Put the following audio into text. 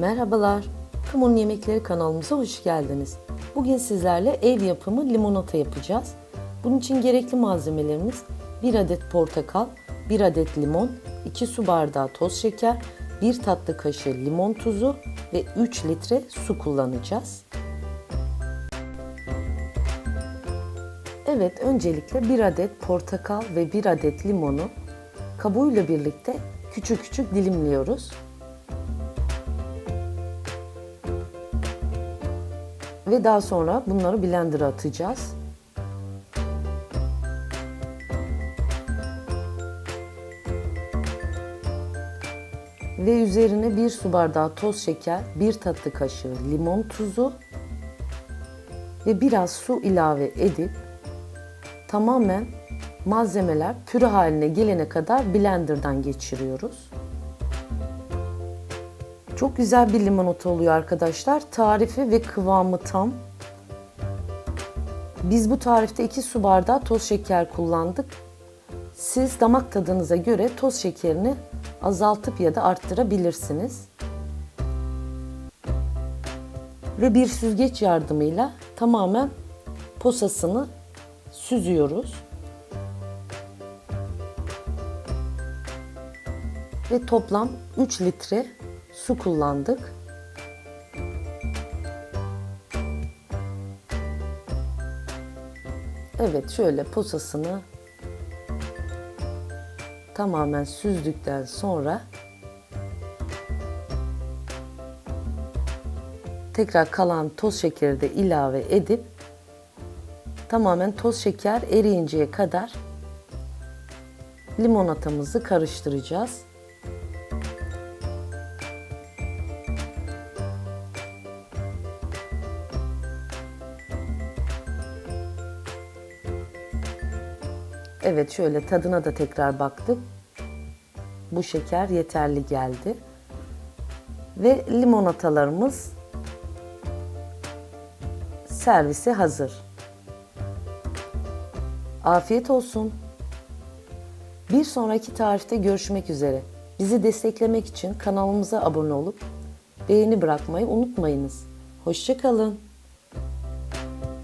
Merhabalar, Kumun Yemekleri kanalımıza hoş geldiniz. Bugün sizlerle ev yapımı limonata yapacağız. Bunun için gerekli malzemelerimiz 1 adet portakal, 1 adet limon, 2 su bardağı toz şeker, 1 tatlı kaşığı limon tuzu ve 3 litre su kullanacağız. Evet, öncelikle 1 adet portakal ve 1 adet limonu kabuğuyla birlikte küçük küçük dilimliyoruz. Ve daha sonra bunları blender'a atacağız. Ve üzerine bir su bardağı toz şeker, bir tatlı kaşığı limon tuzu ve biraz su ilave edip tamamen malzemeler püre haline gelene kadar blenderdan geçiriyoruz. Çok güzel bir limonata oluyor arkadaşlar. Tarifi ve kıvamı tam. Biz bu tarifte 2 su bardağı toz şeker kullandık. Siz damak tadınıza göre toz şekerini azaltıp ya da arttırabilirsiniz. Ve bir süzgeç yardımıyla tamamen posasını süzüyoruz. Ve toplam 3 litre su kullandık. Evet şöyle posasını tamamen süzdükten sonra tekrar kalan toz şekeri de ilave edip tamamen toz şeker eriyinceye kadar limonatamızı karıştıracağız. Evet şöyle tadına da tekrar baktık. Bu şeker yeterli geldi. Ve limonatalarımız servise hazır. Afiyet olsun. Bir sonraki tarifte görüşmek üzere. Bizi desteklemek için kanalımıza abone olup beğeni bırakmayı unutmayınız. Hoşçakalın.